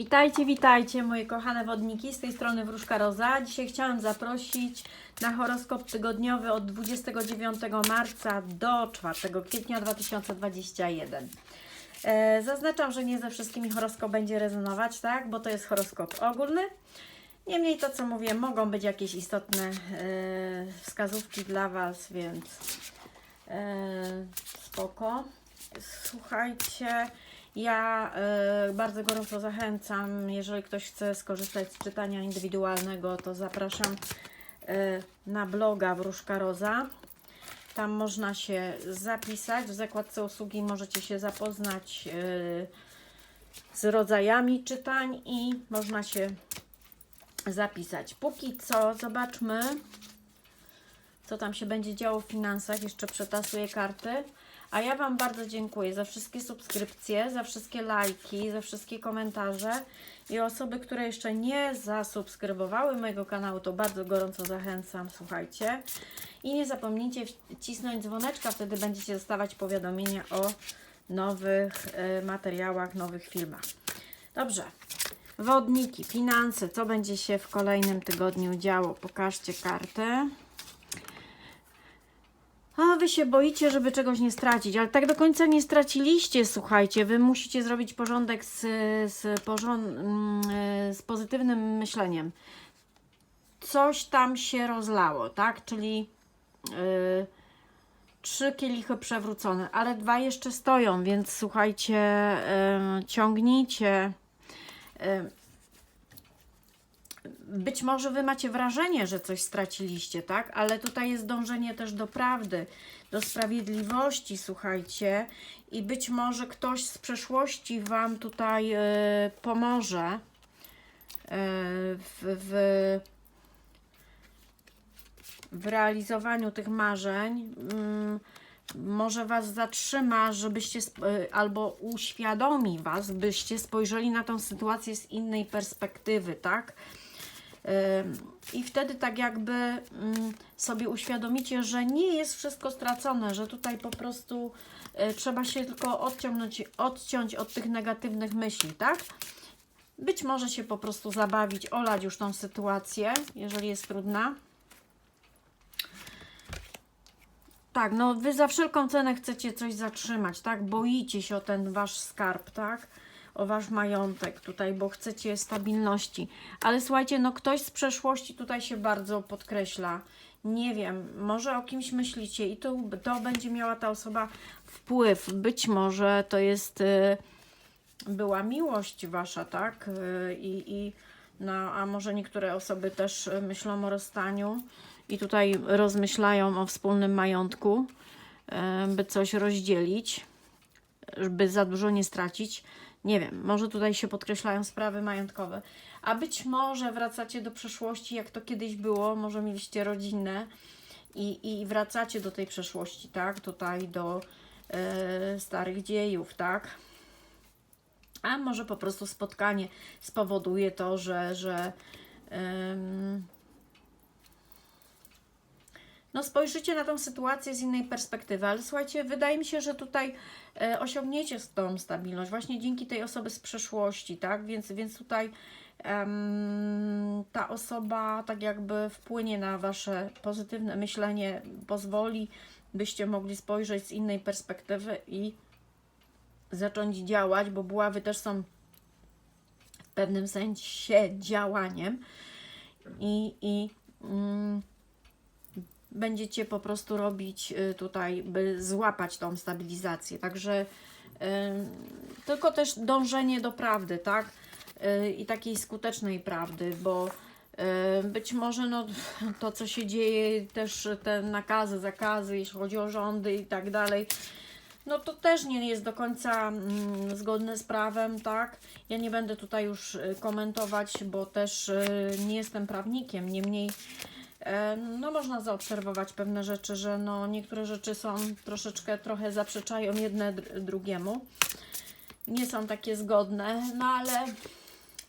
Witajcie, witajcie moje kochane wodniki, z tej strony Wróżka Roza. Dzisiaj chciałam zaprosić na horoskop tygodniowy od 29 marca do 4 kwietnia 2021. E, zaznaczam, że nie ze wszystkimi horoskop będzie rezonować, tak, bo to jest horoskop ogólny. Niemniej to, co mówię, mogą być jakieś istotne e, wskazówki dla Was, więc e, spoko. Słuchajcie, ja e, bardzo gorąco zachęcam, jeżeli ktoś chce skorzystać z czytania indywidualnego, to zapraszam e, na bloga Wróżka Roza. Tam można się zapisać. W zakładce usługi możecie się zapoznać e, z rodzajami czytań i można się zapisać. Póki co, zobaczmy, co tam się będzie działo w finansach. Jeszcze przetasuję karty. A ja Wam bardzo dziękuję za wszystkie subskrypcje, za wszystkie lajki, za wszystkie komentarze i osoby, które jeszcze nie zasubskrybowały mojego kanału, to bardzo gorąco zachęcam, słuchajcie. I nie zapomnijcie wcisnąć dzwoneczka, wtedy będziecie dostawać powiadomienia o nowych y, materiałach, nowych filmach. Dobrze. Wodniki, finanse, co będzie się w kolejnym tygodniu działo? Pokażcie kartę. A wy się boicie, żeby czegoś nie stracić, ale tak do końca nie straciliście, słuchajcie. Wy musicie zrobić porządek z, z, porząd, mm, z pozytywnym myśleniem. Coś tam się rozlało, tak? Czyli yy, trzy kielichy przewrócone, ale dwa jeszcze stoją, więc słuchajcie, yy, ciągnijcie. Yy, być może wy macie wrażenie, że coś straciliście, tak? Ale tutaj jest dążenie też do prawdy, do sprawiedliwości, słuchajcie. I być może ktoś z przeszłości wam tutaj e, pomoże e, w, w, w realizowaniu tych marzeń. Mm, może Was zatrzyma, żebyście y, albo uświadomi Was, byście spojrzeli na tą sytuację z innej perspektywy, tak? I wtedy tak jakby ym, sobie uświadomicie, że nie jest wszystko stracone, że tutaj po prostu y, trzeba się tylko odciągnąć, odciąć od tych negatywnych myśli, tak? Być może się po prostu zabawić, olać już tą sytuację, jeżeli jest trudna. Tak, no wy za wszelką cenę chcecie coś zatrzymać, tak? Boicie się o ten wasz skarb, tak? O wasz majątek tutaj, bo chcecie stabilności. Ale słuchajcie, no ktoś z przeszłości tutaj się bardzo podkreśla. Nie wiem, może o kimś myślicie i to, to będzie miała ta osoba wpływ. Być może to jest y, była miłość wasza, tak? Y, I, i no, a może niektóre osoby też y, myślą o rozstaniu i tutaj rozmyślają o wspólnym majątku, e, by coś rozdzielić, by za dużo nie stracić. Nie wiem, może tutaj się podkreślają sprawy majątkowe. A być może wracacie do przeszłości, jak to kiedyś było, może mieliście rodzinę i, i wracacie do tej przeszłości, tak? Tutaj do e, starych dziejów, tak? A może po prostu spotkanie spowoduje to, że, że no spojrzycie na tą sytuację z innej perspektywy, ale słuchajcie, wydaje mi się, że tutaj e, osiągniecie tą stabilność właśnie dzięki tej osoby z przeszłości, tak? Więc, więc tutaj ta osoba tak jakby wpłynie na wasze pozytywne myślenie, pozwoli, byście mogli spojrzeć z innej perspektywy i zacząć działać, bo buławy też są w pewnym sensie działaniem i, i mm, będziecie po prostu robić y, tutaj, by złapać tą stabilizację. Także y, tylko też dążenie do prawdy, tak? Y, I takiej skutecznej prawdy, bo być może no, to, co się dzieje, też te nakazy, zakazy, jeśli chodzi o rządy i tak dalej, no to też nie jest do końca mm, zgodne z prawem, tak? Ja nie będę tutaj już komentować, bo też nie jestem prawnikiem, niemniej no można zaobserwować pewne rzeczy, że no niektóre rzeczy są troszeczkę, trochę zaprzeczają jedne dr- drugiemu. Nie są takie zgodne, no ale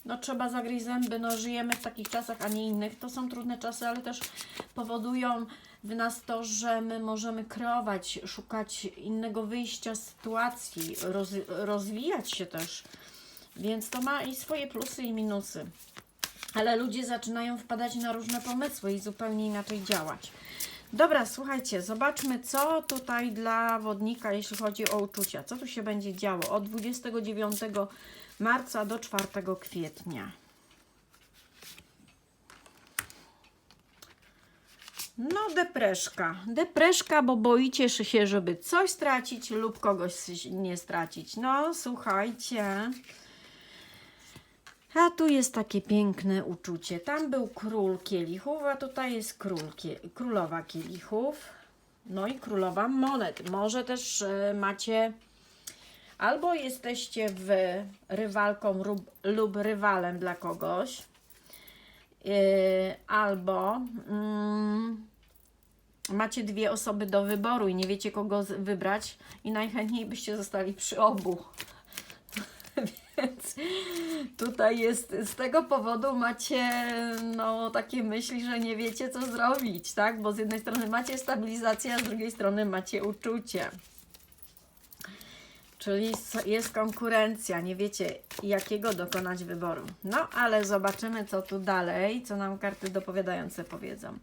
no trzeba zagryźć zęby, no żyjemy w takich czasach, a nie innych. To są trudne czasy, ale też powodują w nas to, że my możemy kreować, szukać innego wyjścia z sytuacji, roz, rozwijać się też. Więc to ma i swoje plusy i minusy. Ale ludzie zaczynają wpadać na różne pomysły i zupełnie inaczej działać. Dobra, słuchajcie, zobaczmy, co tutaj dla wodnika, jeśli chodzi o uczucia. Co tu się będzie działo od 29 marca do 4 kwietnia. No, depreszka. Depreszka, bo boicie się, żeby coś stracić lub kogoś nie stracić. No, słuchajcie. A tu jest takie piękne uczucie. Tam był król kielichów, a tutaj jest król, królowa kielichów. No i królowa monet. Może też e, macie albo jesteście w rywalką lub, lub rywalem dla kogoś, e, albo mm, macie dwie osoby do wyboru i nie wiecie kogo wybrać i najchętniej byście zostali przy obu. Więc tutaj jest z tego powodu macie no takie myśli, że nie wiecie co zrobić, tak? Bo z jednej strony macie stabilizację, a z drugiej strony macie uczucie. Czyli jest konkurencja, nie wiecie jakiego dokonać wyboru. No ale zobaczymy co tu dalej, co nam karty dopowiadające powiedzą.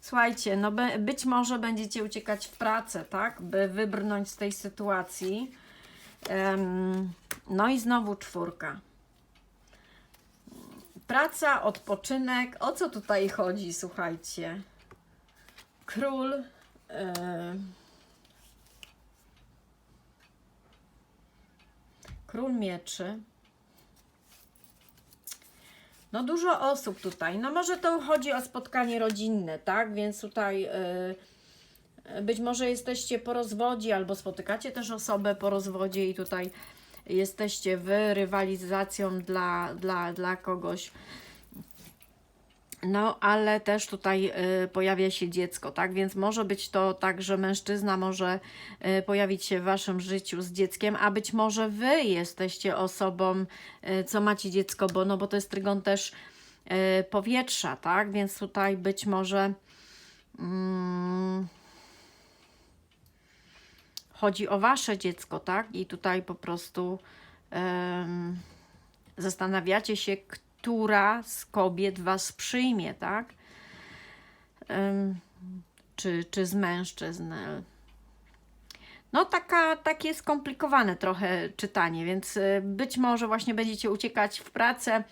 Słuchajcie, no be, być może będziecie uciekać w pracę, tak? By wybrnąć z tej sytuacji. Em, no i znowu czwórka. Praca, odpoczynek. O co tutaj chodzi, słuchajcie? Król. em, król mieczy. No dużo osób tutaj. No może to chodzi o spotkanie rodzinne, tak? Więc tutaj y, być może jesteście po rozwodzie albo spotykacie też osobę po rozwodzie i tutaj jesteście wy rywalizacją dla, dla, dla kogoś. No, ale też tutaj y, pojawia się dziecko, tak? Więc może być to tak, że mężczyzna może y, pojawić się w waszym życiu z dzieckiem, a być może wy jesteście osobą, y, co macie dziecko, bo no bo to jest trygon też y, powietrza, tak? Więc tutaj być może mm, chodzi o wasze dziecko, tak? I tutaj po prostu em, zastanawiacie się, która z kobiet was przyjmie, tak? Em, czy, czy z mężczyzn. No, taka, takie skomplikowane trochę czytanie, więc y, być może właśnie będziecie uciekać w pracę,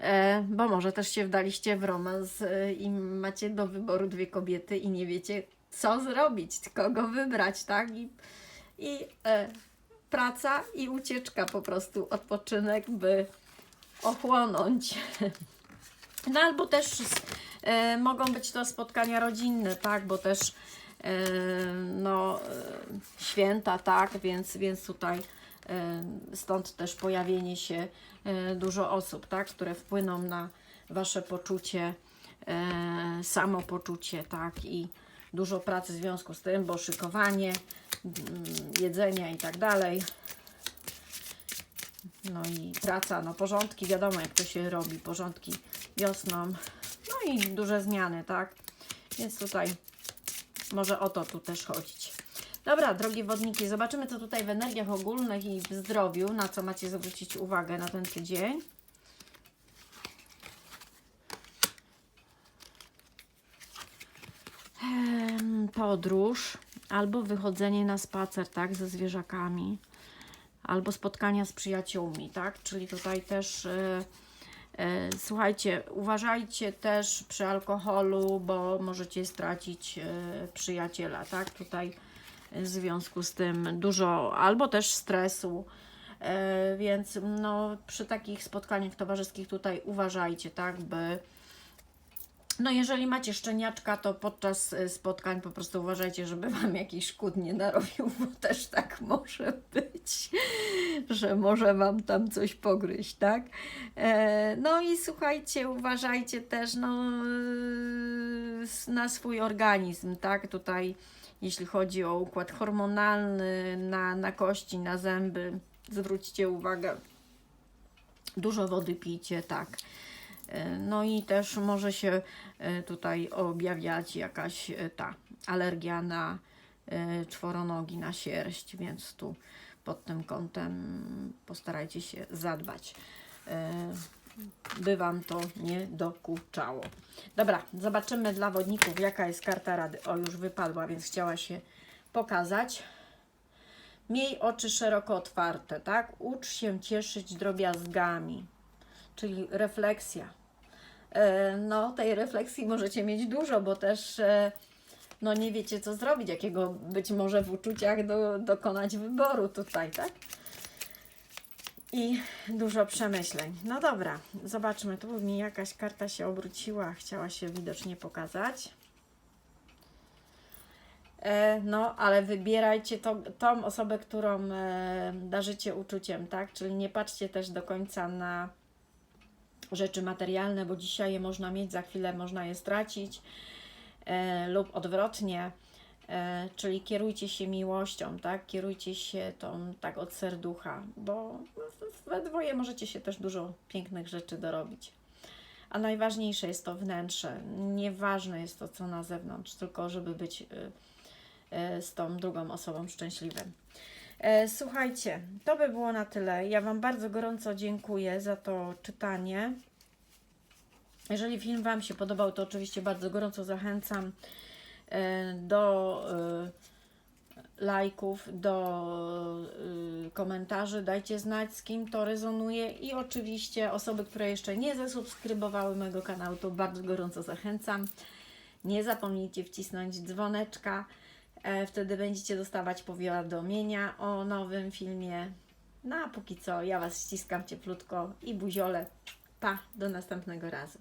e, bo może też się wdaliście w romans y, i macie do wyboru dwie kobiety i nie wiecie, co zrobić, kogo wybrać, tak? I, i e, praca i ucieczka po prostu, odpoczynek, by ochłonąć. No albo też e, mogą być to spotkania rodzinne, tak, bo też e, no, e, święta, tak, więc, więc tutaj e, stąd też pojawienie się e, dużo osób, tak, które wpłyną na Wasze poczucie, e, samopoczucie, tak, i dużo pracy w związku z tym, bo szykowanie, mm, jedzenia i tak dalej. No i praca, no porządki, wiadomo jak to się robi, porządki wiosną. No i duże zmiany, tak? Więc tutaj może o to tu też chodzić. Dobra, drogie wodniki, zobaczymy co tutaj w energiach ogólnych i w zdrowiu, na co macie zwrócić uwagę na ten tydzień. Em, Podróż albo wychodzenie na spacer, tak, ze zwierzakami albo spotkania z przyjaciółmi, tak? Czyli tutaj też e, e, słuchajcie, uważajcie też przy alkoholu, bo możecie stracić e, przyjaciela, tak? Tutaj w związku z tym dużo albo też stresu. E, więc no, przy takich spotkaniach towarzyskich tutaj uważajcie, tak, by no jeżeli macie szczeniaczka, to podczas y, spotkań po prostu uważajcie, żeby Wam jakiś szkód nie narobił, bo też tak może być, że może Wam tam coś pogryźć, tak? E, no i słuchajcie, uważajcie też no, na swój organizm, tak? Tutaj jeśli chodzi o układ hormonalny, na, na kości, na zęby, zwróćcie uwagę, dużo wody pijcie, tak. E, No i też może się e, tutaj objawiać jakaś e, ta alergia na czworonogi, na sierść, więc tu pod tym kątem postarajcie się zadbać. By Wam to nie dokuczało. Dobra, zobaczymy dla wodników, jaka jest karta rady. O, już wypadła, więc chciała się pokazać. Miej oczy szeroko otwarte, tak? Ucz się cieszyć drobiazgami, czyli refleksja. E, No, tej refleksji możecie mieć dużo, bo też e, no nie wiecie, co zrobić, jakiego być może w uczuciach do, dokonać wyboru tutaj, tak? I dużo przemyśleń. No dobra, zobaczmy. Tu mi jakaś karta się obróciła, chciała się widocznie pokazać. E, no, ale wybierajcie to, tą osobę, którą darzycie uczuciem, tak? Czyli nie patrzcie też do końca na rzeczy materialne, bo dzisiaj je można mieć, za chwilę można je stracić, e, lub odwrotnie. E, czyli kierujcie się miłością, tak? Kierujcie się tą tak od serducha, bo w- we dwoje możecie się też dużo pięknych rzeczy dorobić. A najważniejsze jest to wnętrze. Nieważne jest to, co na zewnątrz, tylko żeby być y, y, z tą drugą osobą szczęśliwym. E, Słuchajcie, to by było na tyle. Ja Wam bardzo gorąco dziękuję za to czytanie. Jeżeli film Wam się podobał, to oczywiście bardzo gorąco zachęcam e, do e, lajków, do komentarzy. Dajcie znać, z kim to rezonuje. I oczywiście osoby, które jeszcze nie zasubskrybowały mojego kanału, to bardzo gorąco zachęcam. Nie zapomnijcie wcisnąć dzwoneczka. E, wtedy będziecie dostawać powiadomienia o nowym filmie. No a póki co, ja Was ściskam cieplutko i buziole. Pa, do następnego razu.